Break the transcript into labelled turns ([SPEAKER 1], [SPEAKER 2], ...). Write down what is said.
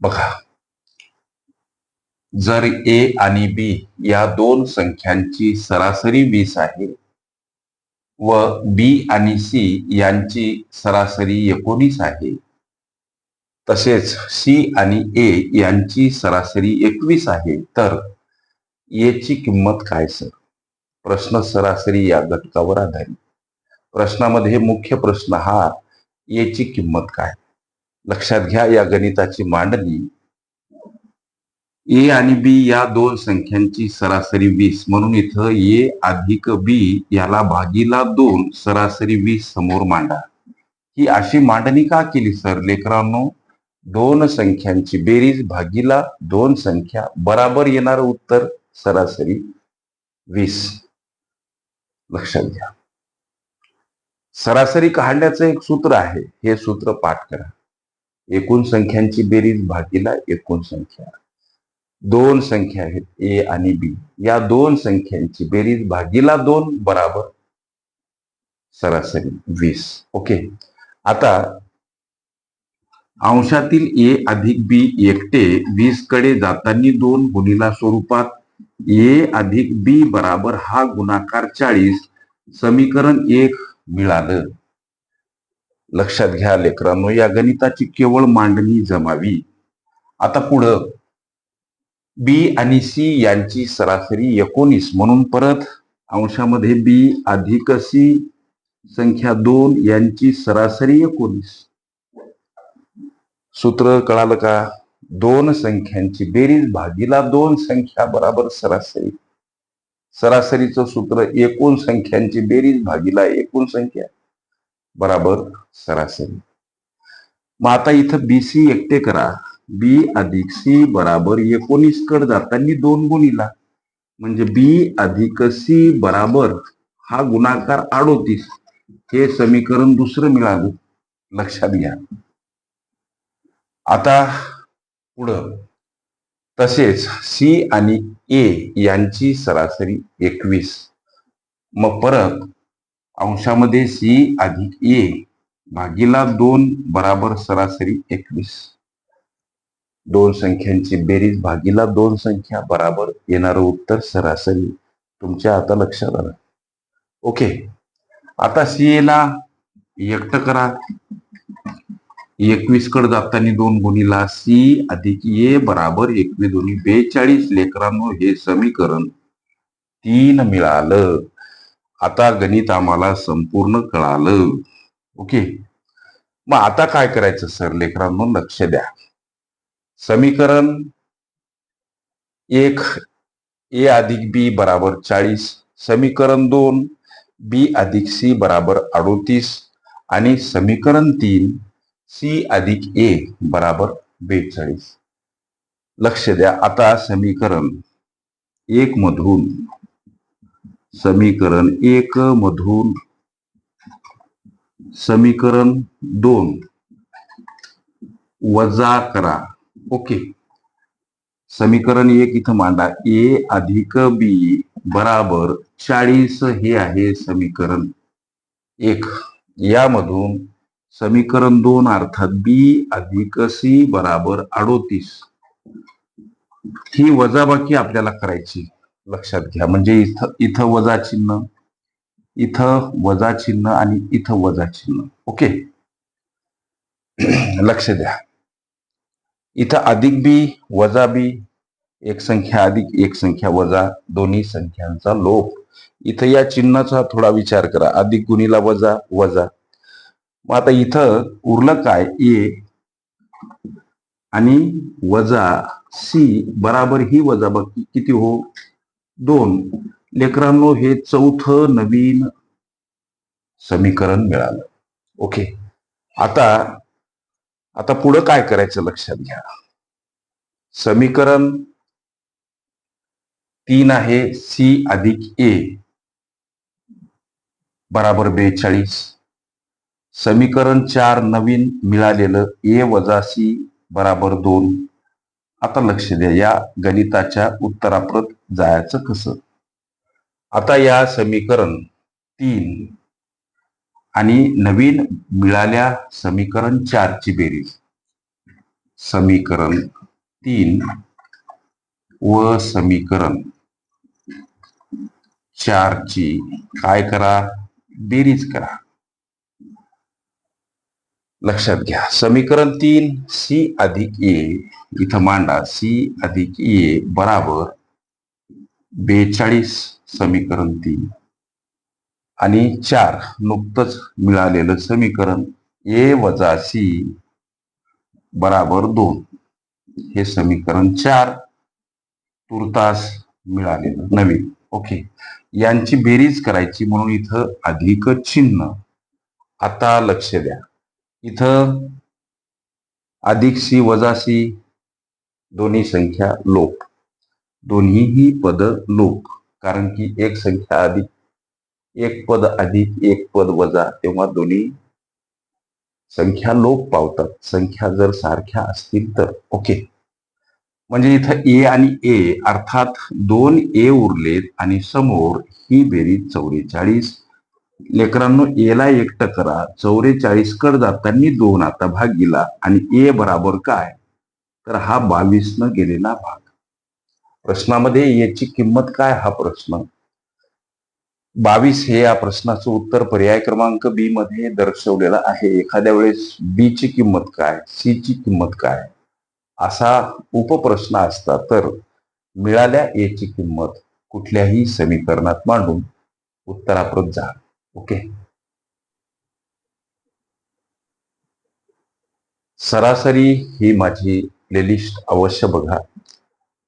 [SPEAKER 1] बघा. जर ए आणि बी या दोन संख्यांची सरासरी वीस आहे व बी आणि सी यांची सरासरी एकोणीस आहे तसेच सी आणि ए यांची सरासरी एकवीस आहे तर ए ची किंमत काय सर? प्रश्न सरासरी या घटकावर आधारित. प्रश्नामध्ये मुख्य प्रश्न हा ए ची किंमत काय? लक्षात घ्या या गणिताची मांडणी ए आणि बी या दोन संख्यांची सरासरी वीस. म्हणून इथं ए अधिक बी याला भागीला दोन सरासरी वीस समोर मांडा. ही अशी मांडणी का केली सर? लेकरांनो दोन संख्यांची बेरीज भागीला दोन संख्या बराबर येणारं उत्तर सरासरी वीस. लक्षात घ्या. सरासरी काढण्याचं एक सूत्र आहे हे सूत्र पाठ करा. एकूण संख्यांची बेरीज भागीला एकूण संख्या. दोन संख्या आहेत ए आणि बी या दोन संख्यांची बेरीज भागीला दोन बराबर सरासरी वीस. ओके? आता अंशातील ए अधिक बी एकटे वीसकडे जाताना दोन गुणीला स्वरूपात ए अधिक बी बराबर हा गुणाकार चाळीस समीकरण एक मिळालं. लक्षात घ्या लेकरांनो या गणिताची केवळ मांडणी जमावी. आता पुढं. बी आणि सी यांची सरासरी एकोणीस म्हणून परत अंशामध्ये बी अधिक सी संख्या दोन यांची सरासरी एकोणीस. सूत्र कळालं का? दोन संख्यांची बेरीज भागीला दोन संख्या बराबर सरासरी. सरासरीचं सूत्र एकूण संख्यांची बेरीज भागीला एकूण संख्या. बराबर सरासरी. मग आता इथं बी सी एकटे करा. बी अधिक सी बराबर एकोणीस कड जातानी दोन गुणीला म्हणजे बी अधिक सी बराबर हा गुणाकार अडोतीस. हे समीकरण दुसरं मिळालं. लक्षात घ्या. आता पुढं. तसेच सी आणि ए यांची सरासरी एकवीस. मग परत अंशामध्ये सी अधिक ए भागीला दोन बराबर सरासरी एकवीस. दोन संख्यांची बेरीज भागीला दोन संख्या बराबर येणारं उत्तर सरासरी. तुमच्या आता लक्षात आलं. ओके. आता सी ला एकट करा. एकवीस कड जाताना दोन गुणीला सी अधिक ए बराबर एकवीस दोन्ही बेचाळीस लेकरांनो हे समीकरण तीन मिळालं. आता गणित आम्हाला संपूर्ण कळालं. ओके? मग आता काय करायचं सर? लेकरांनो लक्ष द्या. समीकरण एक ए अधिक बी बराबर चाळीस. समीकरण दोन बी अधिक सी बराबर अडोतीस. आणि समीकरण तीन सी अधिक ए बराबर बेचाळीस. लक्ष द्या. आता समीकरण एक मधून. समीकरण एक मधून. समीकरण दोन. वजा करा. ओके. समीकरण एक इथं मांडा. ए अधिक बी बराबर चाळीस हे आहे समीकरण एक. यामधून समीकरण दोन अर्थात बी अधिक सी बराबर अडोतीस. ही वजाबाकी आपल्याला करायची. लक्षात घ्या. म्हणजे इथं इथं वजा चिन्ह इथं वजा चिन्ह आणि इथं वजा चिन्ह. ओके? लक्ष द्या. इथं अधिक बी वजा बी एक संख्या अधिक एक संख्या वजा दोन्ही संख्यांचा लोप. इथं या चिन्हाचा थोडा विचार करा. अधिक गुणीला वजा वजा. मग आता इथं उरलं काय? ए आणि वजा सी बराबर ही वजा बाकी किती हो? दोन. लेकरांनो हे चौथं नवीन समीकरण मिळालं. ओके. आता आता पुढं काय करायचं लक्षात घ्या. समीकरण तीन आहे सी अधिक ए बराबर बेचाळीस. समीकरण चार नवीन मिळालेलं ए वजा सी बराबर दोन. आता लक्ष द्या या गणिताच्या उत्तराप्रत जायचं कसं? आता या समीकरण तीन आणि नवीन मिळाल्या समीकरण चारची बेरीज. समीकरण तीन व समीकरण चारची काय करा? बेरीज करा. लक्षात घ्या. समीकरण तीन सी अधिक ए इथं मांडा. सी अधिक ए बराबर बेचाळीस समीकरण तीन. आणि चार नुकतंच मिळालेलं समीकरण ए वजा सी बराबर दोन. हे समीकरण चार तुर्तास मिळालेलं नवीन ओके. यांची बेरीज करायची म्हणून इथं अधिक चिन्ह. आता लक्ष द्या. इथं अधिक सी वजा सी दोन्ही संख्या लोप. दोन्हीही पद लोक कारण की एक संख्या अधिक एक पद अधिक एक पद वजा तेव्हा दोन्ही संख्या लोप पावतात. संख्या जर सारख्या असतील तर. ओके. म्हणजे इथं ए आणि ए अर्थात दोन ए उरलेत आणि समोर ही बेरीज चौवेचाळीस. लेकरांनो एला एकट करा. चौवेचाळीस कड जाताना दोन आता भाग गेला आणि ए बराबर काय? तर हा बावीसनं गेलेला भाग. प्रश्नामध्ये याची किंमत काय हा प्रश्न? बावीस हे या प्रश्नाचं उत्तर पर्याय क्रमांक बी मध्ये दर्शवलेलं आहे. एखाद्या वेळेस बी ची किंमत काय सी ची किंमत काय? असा उपप्रश्न असता तर मिळाल्या ए ची किंमत कुठल्याही समीकरणात मांडून उत्तराप्रत जा. ओके? सरासरी ही माझी प्लेलिस्ट अवश्य बघा.